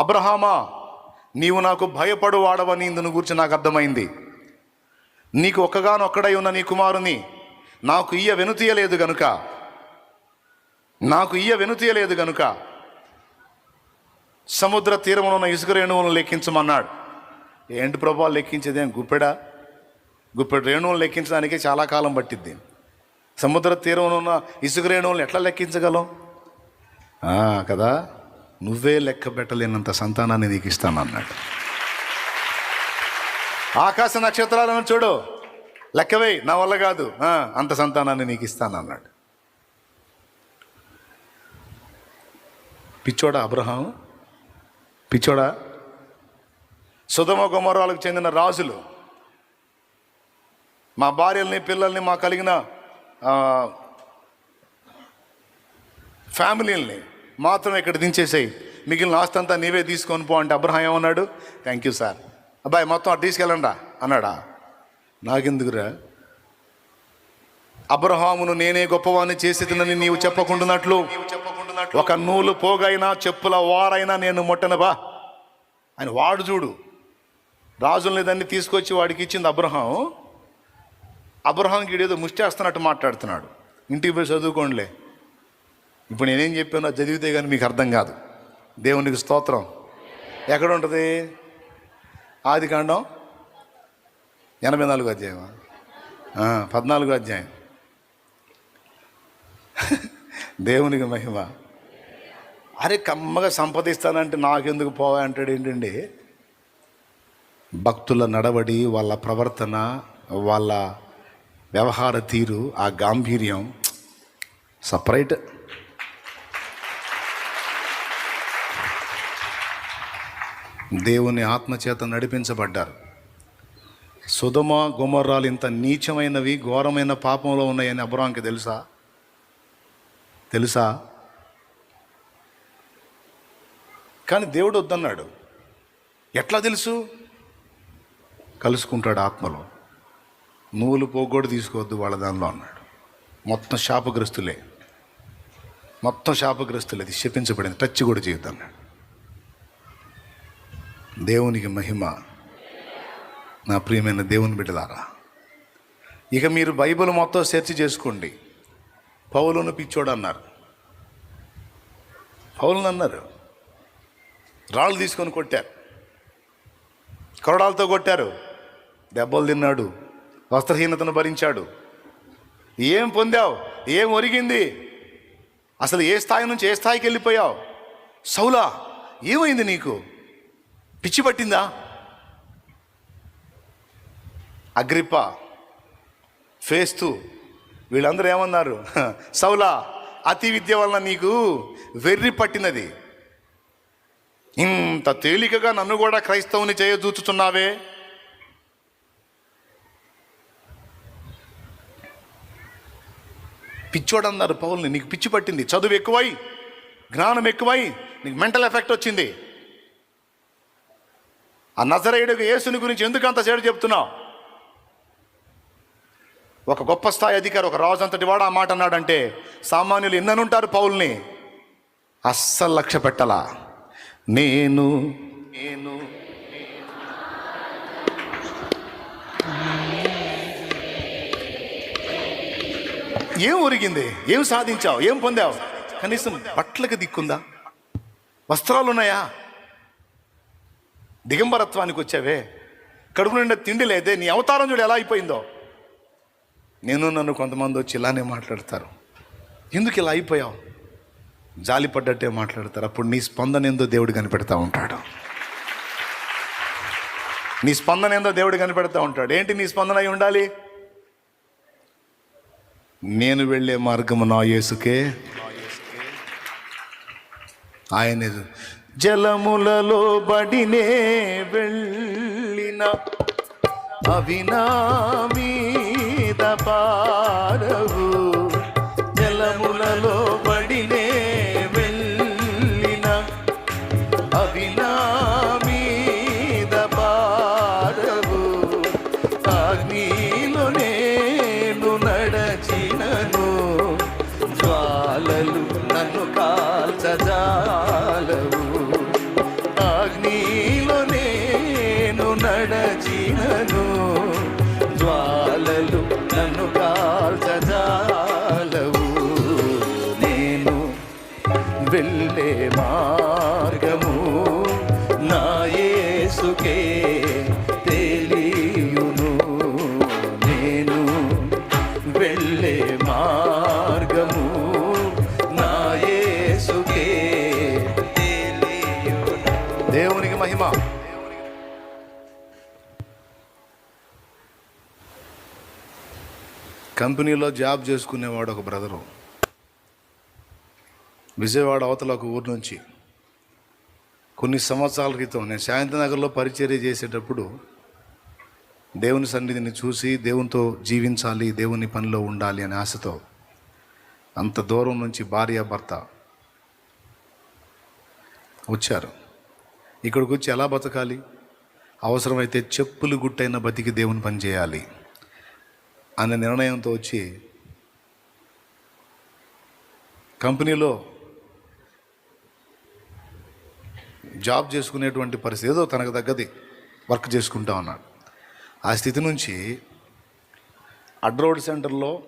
అబ్రహామా నీవు నాకు భయపడు వాడవని ఇందును గురించి నాకు అర్థమైంది. నీకు ఒక్కగానొక్కడై ఉన్న నీ కుమారుని నాకు ఇయ్య వెనుతీయలేదు గనుక నాకు ఇయ్య వెనుతీయలేదు గనుక సముద్ర తీరమున ఉన్న ఇసుక రేణువులను లెక్కించమన్నాడు. ఏంటి ప్రభా లెక్కించేది? గుప్పెడ? గుప్పెడు రేణువులు లెక్కించడానికి చాలా కాలం పట్టిద్ది. సముద్ర తీరంలో ఉన్న ఇసుక రేణువులను ఎట్లా లెక్కించగలం? కదా? నువ్వే లెక్క పెట్టలేనంత సంతానాన్ని నీకు ఇస్తాను అన్నాడు. ఆకాశ నక్షత్రాలను చూడు. లెక్కవే నా వల్ల కాదు. అంత సంతానాన్ని నీకు ఇస్తాను అన్నాడు. పిచ్చోడా అబ్రహాం పిచ్చోడా? సుధమ గుమరాలకు చెందిన రాజులు. మా భార్యల్ని పిల్లల్ని మా కలిగిన ఫ్యామిలీల్ని మాత్రం ఇక్కడ దించేసేయి. మిగిలిన ఆస్తి అంతా నీవే తీసుకొని పో అంటే అబ్రహాం ఏమన్నాడు? థ్యాంక్ యూ సార్ అబ్బాయి మొత్తం అటు తీసుకెళ్ళండా? అన్నాడా. నాకెందుకురా? అబ్రహామును నేనే గొప్పవాణ్ణి చేసేదినని నీవు చెప్పకుండానట్లు ఒక నూలు పోగైనా చెప్పుల వారైనా నేను ముట్టను బా. ఆయన వాడు చూడు. రాజుల్ని దాన్ని తీసుకొచ్చి వాడికి ఇచ్చింది అబ్రహాం. అబ్రహాంకి ఏదో ముష్టేస్తున్నట్టు మాట్లాడుతున్నాడు. ఇంటికి పోయి చదువుకోండిలే. ఇప్పుడు నేనేం చెప్పానో చదివితే కానీ మీకు అర్థం కాదు. దేవునికి స్తోత్రం. ఎక్కడ ఉంటుంది ఆది కాండం ఎనభై నాలుగు అధ్యాయం పద్నాలుగు అధ్యాయం. దేవునికి మహిమ. అరే కమ్మగా సంపదిస్తానంటే నాకెందుకు పోవా అంటాడు ఏంటండి? భక్తుల నడవడి వాళ్ళ ప్రవర్తన వాళ్ళ వ్యవహార తీరు ఆ గాంభీర్యం. సపరేట్. దేవుని ఆత్మచేత నడిపించబడ్డారు. సుధమ గుమర్రాలు ఇంత నీచమైనవి ఘోరమైన పాపంలో ఉన్నాయని అబ్రాంకి తెలుసా? తెలుసా? కానీ దేవుడు వద్దన్నాడు. ఎట్లా తెలుసు? కలుసుకుంటాడు ఆత్మలో. నువ్వులు పోగొడు తీసుకోవద్దు వాళ్ళ దానిలో అన్నాడు. మొత్తం శాపగ్రస్తులే. మొత్తం శాపగ్రస్తులే. అది శపించబడింది. టచ్ కూడా చేయొద్దు అన్నాడు దేవునికి మహిమ. నా ప్రియమైన దేవుని బిడ్డలారా ఇక మీరు బైబిల్ మొత్తం సెర్చ్ చేసుకోండి. పౌలును పిచ్చోడు అన్నారు. పౌలను అన్నారు. రాళ్ళు తీసుకొని కొట్టారు. కొరడాలతో కొట్టారు. దెబ్బలు తిన్నాడు. వస్త్రహీనతను భరించాడు. ఏం పొందావు? ఏం ఒరిగింది? అసలు ఏ స్థాయి నుంచి ఏ స్థాయికి వెళ్ళిపోయావు? సౌలా ఏమైంది నీకు? పిచ్చి పట్టిందా? అగ్రిప్ప ఫేస్తు వీళ్ళందరూ ఏమన్నారు? సౌలా అతి విద్య వలన నీకు వెర్రి పట్టినది. ఇంత తేలికగా నన్ను కూడా క్రైస్తవుని చేయదూచుతున్నావే? పిచ్చోడన్నారు పౌల్ని నీకు పిచ్చి పట్టింది. చదువు ఎక్కువై జ్ఞానం ఎక్కువై నీకు మెంటల్ ఎఫెక్ట్ వచ్చింది. ఆ నజరేయుడికి యేసుని గురించి ఎందుకు అంత చేడు చెప్తున్నావు? ఒక గొప్ప స్థాయి అధికారి ఒక రాజు అంతటి వాడు ఆ మాట అన్నాడంటే సామాన్యులు ఎన్ననుంటారు పౌల్ని? అస్సలు లక్ష్య పెట్టలా? నేను నేను ఏం ఒరిగింది? ఏం సాధించావు? ఏం పొందావు? కనీసం బట్టలకు దిక్కుందా? వస్త్రాలు ఉన్నాయా దిగంబరత్వానికి వచ్చావే? కడుపు నిండా తిండి లేదే నీ అవతారం చూడు ఎలా అయిపోయిందో. నేను నన్ను కొంతమంది వచ్చి ఇలానే మాట్లాడతారు. ఎందుకు ఇలా అయిపోయావు? జాలిపడ్డట్టే మాట్లాడతారు. అప్పుడు నీ స్పందన ఏందో దేవుడు కనిపెడతా ఉంటాడు. నీ స్పందన ఏందో దేవుడు కనిపెడతా ఉంటాడు. ఏంటి నీ స్పందన అయి ఉండాలి? నేను వెళ్ళే మార్గము నా యేసుకే. ఆయన జలములలో బడినే వెళ్ళిన అవి నా మీద పారవు వెళ్ళే మార్గము దేవునికి మహిమ. కంపెనీలో జాబ్ చేసుకునేవాడు ఒక బ్రదరు. విజయవాడ అవతల ఒక ఊరు నుంచి. కొన్ని సంవత్సరాల క్రితం నేను శాంతినగర్లో పరిచర్య చేసేటప్పుడు దేవుని సన్నిధిని చూసి దేవునితో జీవించాలి దేవుని పనిలో ఉండాలి అనే ఆశతో. అంత దూరం నుంచి భార్య భర్త వచ్చారు. ఇక్కడికి వచ్చి ఎలా బతకాలి? అవసరమైతే చెప్పులు గుట్టైన బతికి దేవుని పని చేయాలి అనే నిర్ణయంతో వచ్చి కంపెనీలో జాబ్ చేసుకునేటువంటి పరిస్థితి ఏదో తనకు తగ్గది వర్క్ చేసుకుంటా ఉన్నాడు. ఆ స్థితి నుంచి అడ్రోడ్ సెంటర్లో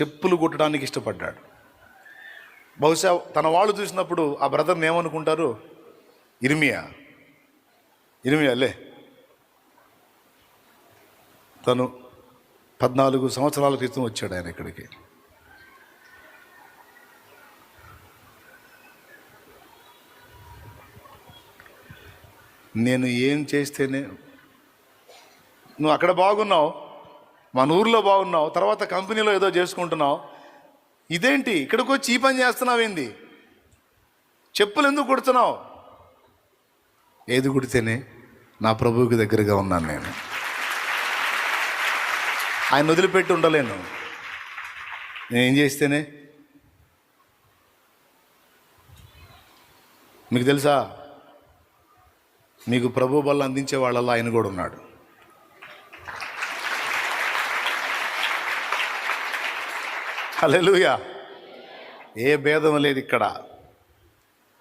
చెప్పులు కుట్టడానికి ఇష్టపడ్డాడు. బహుశా తన వాళ్ళు చూసినప్పుడు ఆ బ్రదర్ని ఏమనుకుంటారు? ఇర్మియా. ఇర్మియాలే తను పద్నాలుగు సంవత్సరాల క్రితం వచ్చాడు ఆయన ఇక్కడికి. నేను ఏం చేస్తేనే నువ్వు అక్కడ బాగున్నావు మన ఊర్లో బాగున్నావు తర్వాత కంపెనీలో ఏదో చేసుకుంటున్నావు. ఇదేంటి? ఇక్కడికి వచ్చి ఈ పని చేస్తున్నావేంది చెప్పులు ఎందుకు కుడుతున్నావు? ఏది కుడితేనే నా ప్రభువుకి దగ్గరగా ఉన్నాను నేను. ఆయన వదిలిపెట్టి ఉండలేను. నేను ఏం చేస్తేనే? మీకు తెలుసా? మీకు ప్రభు బల్ల అందించే వాళ్ళలో ఆయన కూడా ఉన్నాడు. హల్లెలూయా. ఏ భేదం లేదు ఇక్కడ.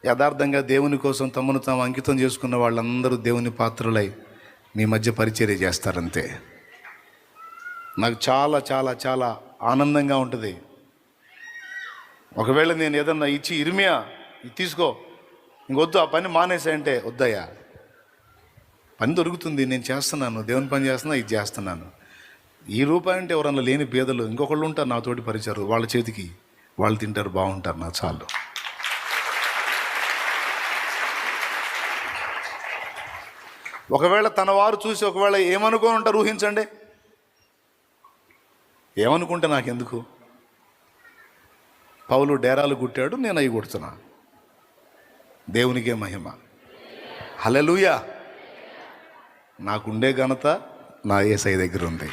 యథార్థంగా దేవుని కోసం తమను తాము అంకితం చేసుకున్న వాళ్ళందరూ దేవుని పాత్రలై మీ మధ్య పరిచర్య చేస్తారంతే. నాకు చాలా చాలా చాలా ఆనందంగా ఉంటుంది. ఒకవేళ నేను ఏదన్నా ఇచ్చి ఇరిమియా ఇది తీసుకో. ఇంకొద్దు ఆ పని మానేసాయంటే వద్దయ్యా. పని దొరుకుతుంది నేను చేస్తున్నాను. దేవుని పని చేస్తున్నా ఇది చేస్తున్నాను. ఈ రూపాయి అంటే ఎవరన్నా లేని పేదలు ఇంకొకళ్ళు ఉంటారు నాతోటి పరిచారు వాళ్ళ చేతికి వాళ్ళు తింటారు బాగుంటారు నా చాలు. ఒకవేళ తన వారు చూసి ఒకవేళ ఏమనుకోని ఉంటారు ఊహించండి. ఏమనుకుంటే నాకెందుకు? పౌలు డేరాలు కుట్టాడు నేను అవి కొడుతున్నా. దేవునికే మహిమ. హలలుయా నాకుండే ఘనత నా ఏసై దగ్గర ఉంది.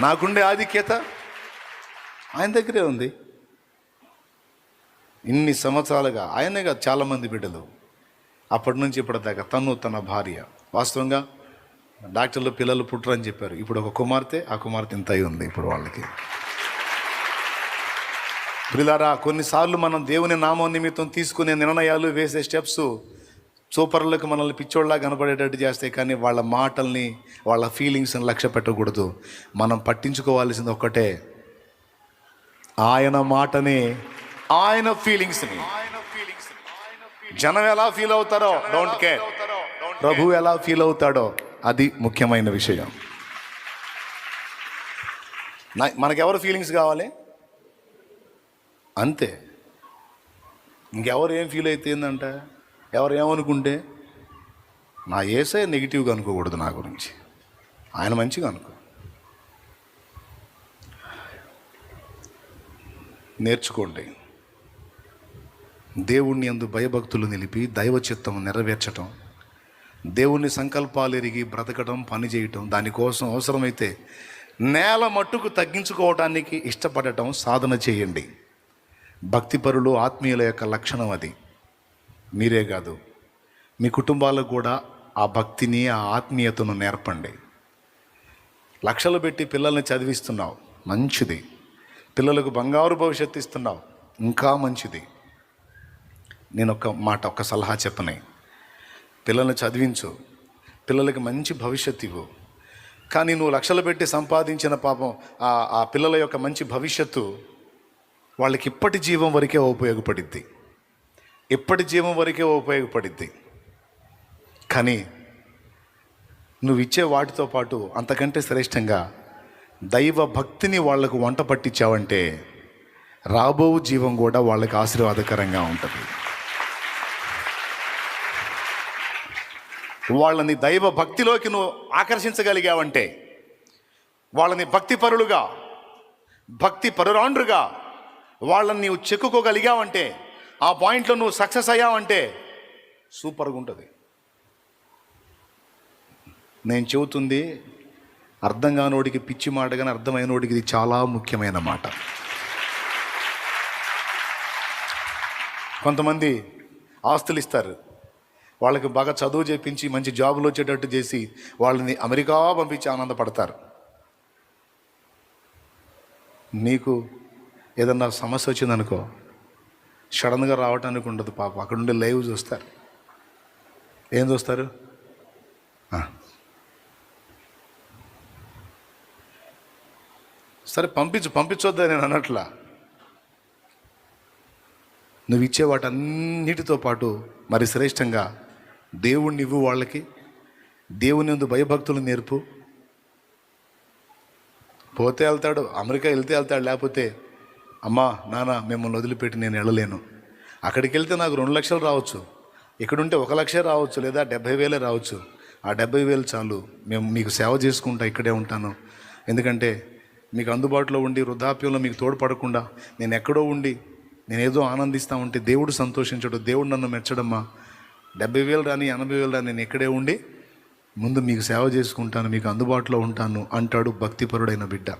నాకుండే ఆధిక్యత ఆయన దగ్గరే ఉంది. ఇన్ని సంవత్సరాలుగా ఆయనే కాదు చాలామంది బిడ్డలు. అప్పటి నుంచి ఇప్పటిదాకా తను తన భార్య. వాస్తవంగా డాక్టర్లు పిల్లలు పుట్టరని చెప్పారు. ఇప్పుడు ఒక కుమార్తె ఆ కుమార్తె ఇంత అయి ఉంది ఇప్పుడు వాళ్ళకి. పిల్లారా కొన్నిసార్లు మనం దేవుని నామం నిమిత్తం తీసుకునే నిర్ణయాలు వేసే స్టెప్స్ సూపర్లకు మనల్ని పిచ్చోళ్ళలా కనపడేటట్టు చేస్తాయి కానీ వాళ్ళ మాటల్ని వాళ్ళ ఫీలింగ్స్ని లక్ష్య పెట్టకూడదు. మనం పట్టించుకోవాల్సింది ఒక్కటే. ఆయన మాటని ఆయన ఫీలింగ్స్ని జనం ఎలా ఫీల్ అవుతారో డోంట్ కేర్ ప్రభు ఎలా ఫీల్ అవుతాడో అది ముఖ్యమైన విషయం. మనకెవరు ఫీలింగ్స్ కావాలి? అంతే. ఇంకెవరు ఏం ఫీల్ అయితే ఏందంట? ఎవరు ఏమనుకుంటే నా ఏసే నెగిటివ్గా అనుకోకూడదు నా గురించి. ఆయన మంచిగా అనుకో. నేర్చుకోండి. దేవుణ్ణి ఎందు భయభక్తులు నిలిపి దైవ చిత్తం నెరవేర్చటం దేవుని సంకల్పాలు ఎరిగి బ్రతకడం పని చేయటం దానికోసం అవసరమైతే నేల మట్టుకు తగ్గించుకోవటానికి ఇష్టపడటం సాధన చేయండి. భక్తిపరులు ఆత్మీయుల యొక్క లక్షణం అది. మీరే కాదు. మీ కుటుంబాలకు కూడా ఆ భక్తిని ఆ ఆత్మీయతను నేర్పండి. లక్షలు పెట్టి పిల్లల్ని చదివిస్తున్నావు మంచిది. పిల్లలకు బంగారు భవిష్యత్తు ఇస్తున్నావు ఇంకా మంచిది. నేను ఒక మాట ఒక సలహా చెప్పని. పిల్లల్ని చదివించు. పిల్లలకి మంచి భవిష్యత్తు ఇవ్వు. కానీ నువ్వు లక్షలు పెట్టి సంపాదించిన పాపం ఆ ఆ పిల్లల యొక్క మంచి భవిష్యత్తు వాళ్ళకి ఇప్పటి జీవం వరకే ఉపయోగపడిద్ది. ఇప్పటి జీవం వరకే ఉపయోగపడిద్ది. కానీ నువ్వు ఇచ్చే వాటితో పాటు అంతకంటే శ్రేష్టంగా దైవ భక్తిని వాళ్ళకు వంట పట్టించావంటే రాబో జీవం కూడా వాళ్ళకి ఆశీర్వాదకరంగా ఉంటుంది. వాళ్ళని దైవ భక్తిలోకి నువ్వు ఆకర్షించగలిగావంటే వాళ్ళని భక్తి పరులుగా భక్తి పరురాండ్రుగా వాళ్ళని నీవు చెక్కుకోగలిగావంటే ఆ పాయింట్లో నువ్వు సక్సెస్ అయ్యావంటే సూపర్గా ఉంటుంది. నేను చెబుతుంది అర్థం కానోడికి పిచ్చి మాట కానీ అర్థమైనోడికి ఇది చాలా ముఖ్యమైన మాట. కొంతమంది ఆస్తులు ఇస్తారు. వాళ్ళకి బాగా చదువు చేపించి మంచి జాబులు వచ్చేటట్టు చేసి వాళ్ళని అమెరికా పంపించి ఆనందపడతారు. నీకు ఏదన్నా సమస్య వచ్చిందనుకో సడన్గా రావటానికి ఉండదు పాప. అక్కడ ఉండే లైవ్ చూస్తారు. ఏం చూస్తారు? సరే పంపించు పంపించొద్దా నేను అన్నట్లా నువ్వు ఇచ్చే వాటన్నిటితో పాటు మరి శ్రేష్టంగా దేవుణ్ణి ఇవ్వు వాళ్ళకి దేవుని ఎందు భయభక్తులు నేర్పు. పోతే వెళ్తాడు అమెరికా వెళ్తే వెళ్తాడు లేకపోతే అమ్మా నాన్న మిమ్మల్ని వదిలిపెట్టి నేను వెళ్ళలేను. అక్కడికి వెళ్తే నాకు రెండు లక్షలు రావచ్చు. ఇక్కడుంటే ఒక లక్షే రావచ్చు లేదా డెబ్బై వేలే రావచ్చు. ఆ డెబ్బై వేలు చాలు. మేము మీకు సేవ చేసుకుంటా ఇక్కడే ఉంటాను. ఎందుకంటే మీకు అందుబాటులో ఉండి వృద్ధాప్యంలో మీకు తోడ్పడకుండా నేను ఎక్కడో ఉండి నేను ఏదో ఆనందిస్తా ఉంటే దేవుడు సంతోషించడు. దేవుడు నన్ను మెచ్చడమ్మా. డెబ్బై వేలు రాని ఎనభై వేలు రాని నేను ఇక్కడే ఉండి ముందు మీకు సేవ చేసుకుంటాను మీకు అందుబాటులో ఉంటాను అంటాడు భక్తిపరుడైన బిడ్డ.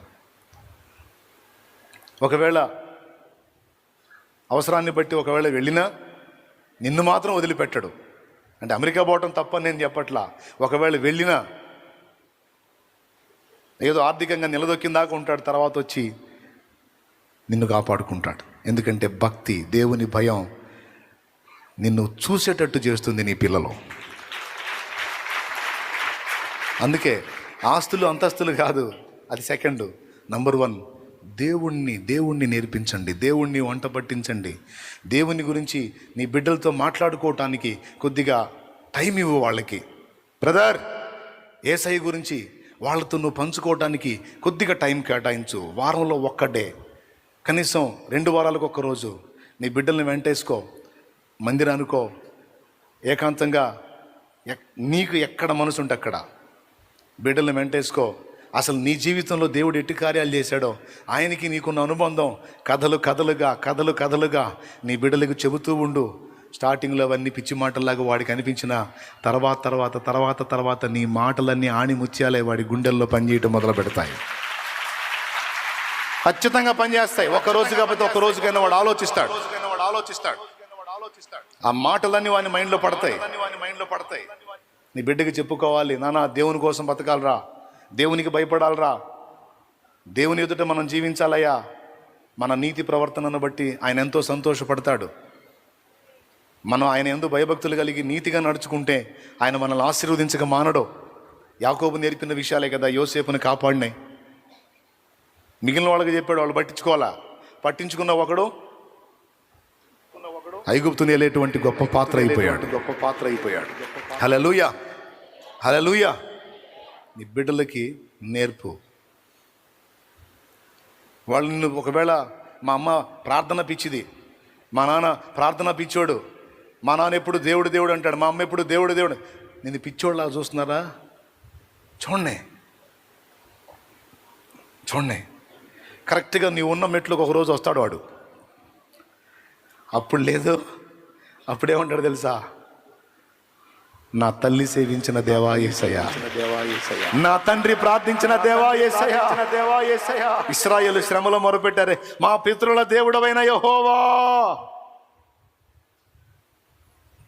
ఒకవేళ అవసరాన్ని బట్టి ఒకవేళ వెళ్ళినా నిన్ను మాత్రం వదిలిపెట్టడు. అంటే అమెరికా పోవటం తప్ప నేను చెప్పట్లా. ఒకవేళ వెళ్ళినా ఏదో ఆర్థికంగా నిలదొక్కిన దాకా ఉంటాడు తర్వాత వచ్చి నిన్ను కాపాడుకుంటాడు. ఎందుకంటే భక్తి దేవుని భయం నిన్ను చూసేటట్టు చేస్తుంది నీ పిల్లలు. అందుకే ఆస్తులు అంతస్తులు కాదు అది సెకండ్. నంబర్ వన్ దేవుణ్ణి దేవుణ్ణి నేర్పించండి దేవుణ్ణి వంట పట్టించండి. దేవుని గురించి నీ బిడ్డలతో మాట్లాడుకోవటానికి కొద్దిగా టైం ఇవ్వు వాళ్ళకి. బ్రదర్ ఏసఐ గురించి వాళ్ళతో నువ్వు పంచుకోవడానికి కొద్దిగా టైం కేటాయించు. వారంలో ఒక్క డే. కనీసం రెండు వారాలకు ఒక్క రోజు. నీ బిడ్డల్ని వెంటేసుకో మందిరానికో ఏకాంతంగా ఎక్- నీకు ఎక్కడ మనసు ఉంటే అక్కడ. బిడ్డల్ని వెంటేసుకో. అసలు నీ జీవితంలో దేవుడు ఎట్టి కార్యాలు చేశాడో? ఆయనకి నీకున్న అనుబంధం. కథలు కథలుగా కథలు కథలుగా నీ బిడ్డలకు చెబుతూ ఉండు. స్టార్టింగ్లో అవన్నీ పిచ్చి మాటల్లాగా వాడికి అనిపించిన తర్వాత తర్వాత తర్వాత తర్వాత నీ మాటలన్నీ ఆణి ముత్యాలే వాడి గుండెల్లో పనిచేయటం మొదలు పెడతాయి. ఖచ్చితంగా పనిచేస్తాయి. ఒక రోజు కాకపోతే ఒక రోజుకైనా వాడు ఆలోచిస్తాడు. వాడు ఆలోచిస్తాడు ఆ మాటలన్నీ వాని మైండ్లో పడతాయి వాని మైండ్లో పడతాయి. నీ బిడ్డకి చెప్పుకోవాలి నానా దేవుని కోసం బతకాలరా. దేవునికి భయపడాలరా. దేవుని ఎదుట మనం జీవించాలయ్యా. మన నీతి ప్రవర్తనను బట్టి ఆయన ఎంతో సంతోషపడతాడు. మనం ఆయన ఎందు భయభక్తులు కలిగి నీతిగా నడుచుకుంటే ఆయన మనల్ని ఆశీర్వదించక మానడు. యాకోబు నేర్పిన విషయాలే కదా యోసేపుని కాపాడినాయి. మిగిలిన వాళ్ళకి చెప్పాడు వాళ్ళు పట్టించుకోవాలా? పట్టించుకున్న ఒకడు ఐగుప్తుని వెళ్ళేటువంటి గొప్ప పాత్ర అయిపోయాడు. గొప్ప పాత్ర అయిపోయాడు. హలలుయ హలలుయ నీ బిడ్డలకి నేర్పు. వాళ్ళు నిన్ను ఒకవేళ మా అమ్మ ప్రార్థన పిచ్చిది మా నాన్న ప్రార్థన పిచ్చోడు మా నాన్న ఎప్పుడు దేవుడు దేవుడు అంటాడు మా అమ్మ ఎప్పుడు దేవుడు దేవుడు నేను పిచ్చోడులా చూస్తున్నారా? చూడండి. చూడండి. కరెక్ట్గా నీవు ఉన్న మెట్లకు ఒక రోజు వస్తాడు వాడు. అప్పుడు లేదు. అప్పుడేమంటాడు తెలుసా? నా తల్లి సేవించిన దేవా ఏసయ్య. నా తండ్రి ప్రార్థించిన దేవా ఏసయ్య. దేవా ఏసయ్య. ఇస్రాయేల్ శ్రమలో మొరపెట్టారే. మా పితృల దేవుడవైన యహోవా.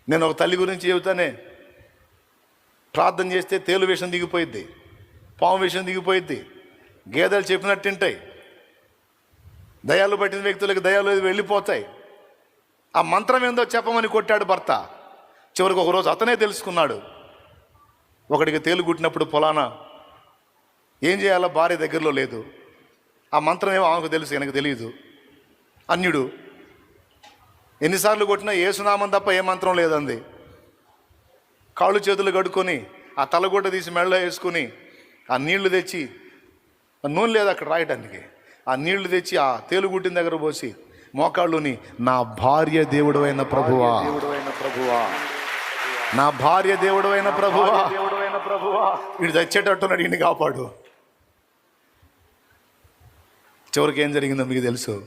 నేను ఒక తల్లి గురించి చెబుతానే. ప్రార్థన చేస్తే తేలు విషం దిగిపోయిద్ది పాము విషం దిగిపోయిద్ది గేదెలు చెప్పినట్టు తింటాయి. దయాలు పట్టిన వ్యక్తులకు దయాలు వెళ్ళిపోతాయి. ఆ మంత్రం ఏందో చెప్పమని కొట్టాడు భర్త. చివరికి ఒకరోజు అతనే తెలుసుకున్నాడు ఒకడికి తేలు కుట్టినప్పుడు పొలానా ఏం చేయాలో భార్య దగ్గరలో లేదు ఆ మంత్రం ఏమో ఆమెకు తెలుసు எனக்கு తెలియదు అన్యుడు ఎన్నిసార్లు కొట్టినా ఏ సునామం తప్ప ఏ మంత్రం లేదంది కాళ్ళు చేతులు కడుక్కొని ఆ తలగొడ్డ తీసి మెడలో వేసుకుని ఆ నీళ్లు తెచ్చి ఆ నూనె లేదు అక్కడ రాయటానికి ఆ నీళ్లు తెచ్చి ఆ తేలుగుట్టిన దగ్గర పోసి మోకాళ్ళుని నా భార్య దేవుడు అయిన ప్రభువా నా భార్య దేవుడు అయిన ప్రభువా. వీడు చచ్చేటట్టున్నాడు ఈయన కాపాడు. చివరికి ఏం జరిగిందో మీకు తెలుసు.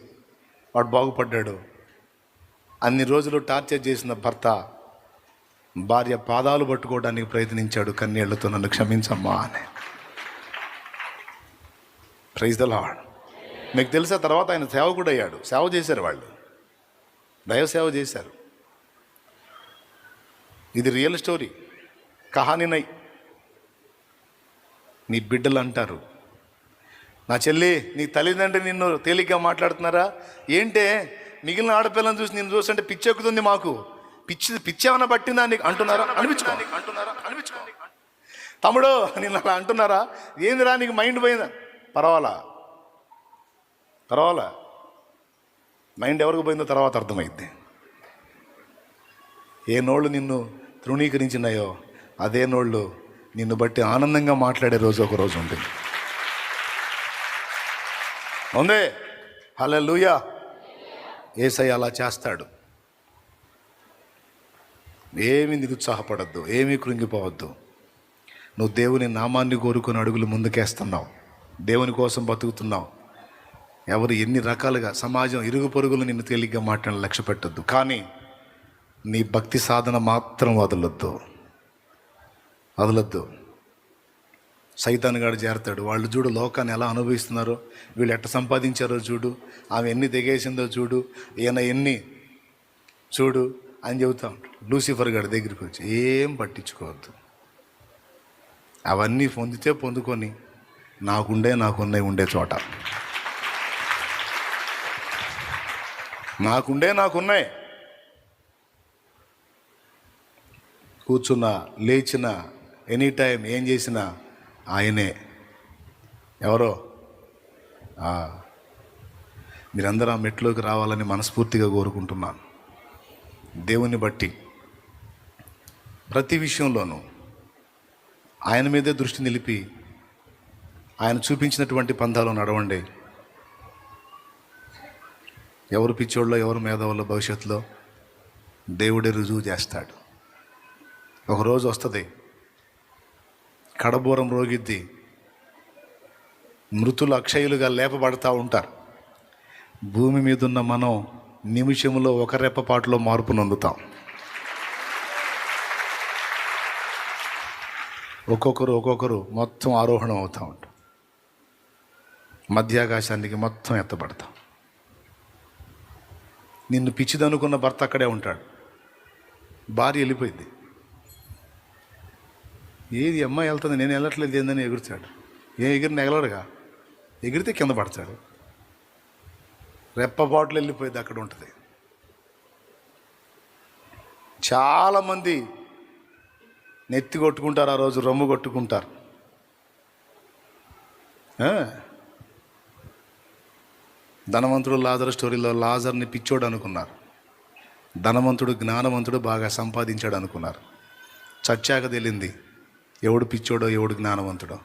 వాడు బాగుపడ్డాడు. అన్ని రోజులు టార్చర్ చేసిన భర్త భార్య పాదాలు పట్టుకోవడానికి ప్రయత్నించాడు కన్నీళ్ళతో నన్ను క్షమించమ్మా అని. ప్రైజ్ ద లాడ్ మీకు తెలిసే తర్వాత ఆయన సేవకుడు అయ్యాడు సేవ చేశారు వాళ్ళు. దైవ సేవ చేశారు. ఇది రియల్ స్టోరీ. కహానినై నీ. బిడ్డలు అంటారు నా చెల్లి నీ తల్లిదండ్రి నిన్ను తేలిగ్గా మాట్లాడుతున్నారా? ఏంటే మిగిలిన ఆడపిల్లని చూసి నేను చూస్తుంటే పిచ్చి ఎక్కుతుంది మాకు. పిచ్చి పిచ్చి ఏమైనా పట్టిందా నీకు అంటున్నారా? అనిపించుకో. అంటున్నారా అనిపించుకో తమ్ముడు నేను అలా అంటున్నారా? ఏందిరా నీకు మైండ్ పోయిందా? పర్వాలా? పర్వాలా? మైండ్ ఎవరికి పోయిందో తర్వాత అర్థమైంది ఏ నోళ్ళు నిన్ను తృణీకరించినాయో అదే నోళ్ళు నిన్ను బట్టి ఆనందంగా మాట్లాడే రోజు ఒక రోజు ఉంటుంది ఉందే? హలో లూయా ఏసై అలా చేస్తాడు. ఏమీ నిరుత్సాహపడద్దు ఏమీ కృంగిపోవద్దు. నువ్వు దేవుని నామాన్ని కోరుకుని అడుగులు ముందుకేస్తున్నావు. దేవుని కోసం బతుకుతున్నావు. ఎవరు ఎన్ని రకాలుగా సమాజం ఇరుగు పొరుగులు నిన్ను తేలిగ్గా మాట్లాడ లక్ష్య పెట్టద్దు కానీ నీ భక్తి సాధన మాత్రం వదలొద్దు. వదలొద్దు. సైతాన్ గాడు చేరతాడు వాళ్ళు చూడు లోకాన్ని ఎలా అనుభవిస్తున్నారో వీళ్ళు ఎట్ట సంపాదించారో చూడు ఆమె ఎన్ని తెగేసిందో చూడు ఈయన ఎన్ని చూడు అని చెబుతా ఉంటాడు. లూసిఫర్ గారి దగ్గరికి వచ్చి ఏం పట్టించుకోవద్దు. అవన్నీ పొందితే పొందుకొని నాకుండే నాకున్నాయి ఉండే చోట. నాకుండే నాకున్నాయి. కూర్చున్నా లేచిన ఎనీ టైం ఏం చేసినా ఆయనే. ఎవరో? మీరందరూ ఆ మెట్లోకి రావాలని మనస్ఫూర్తిగా కోరుకుంటున్నాను. దేవుని బట్టి. ప్రతి విషయంలోనూ ఆయన మీదే దృష్టి నిలిపి ఆయన చూపించినటువంటి పంథాలో నడవండి. ఎవరు పిచ్చోళ్ళో ఎవరు మేధావుల్లో భవిష్యత్తులో దేవుడే రుజువు చేస్తాడు. ఒకరోజు వస్తుంది. కడబూరం రోగిద్ది. మృతులు అక్షయులుగా లేపబడతా ఉంటారు. భూమి మీద ఉన్న మనం నిమిషంలో ఒక రెప్పపాటులో మార్పు నొందుతాం. ఒక్కొక్కరు ఒక్కొక్కరు మొత్తం ఆరోహణం అవుతూ ఉంటాం. మధ్యాకాశానికి మొత్తం ఎత్తబడతాం. నిన్ను పిచ్చిదనుకున్న భర్త అక్కడే ఉంటాడు. భార్య వెళ్ళిపోయింది. ఏది అమ్మాయి వెళ్తుంది నేను వెళ్ళట్లేదు ఏందని ఎగురుతాడు. ఏ ఎగిరిని ఎగలడుగా? ఎగిరితే కింద పడతాడు. రెప్పపాట్లు వెళ్ళిపోయింది అక్కడ ఉంటుంది. చాలామంది నెత్తి కొట్టుకుంటారు ఆ రోజు రొమ్ము కొట్టుకుంటారు. ధనవంతుడు లాజర్ స్టోరీలో లాజర్ని పిచ్చోడు అనుకున్నారు. ధనవంతుడు జ్ఞానవంతుడు బాగా సంపాదించాడు అనుకున్నారు. చచ్చాక తెలింది ఎవడు పిచ్చోడో ఎవడు జ్ఞానవంతుడో.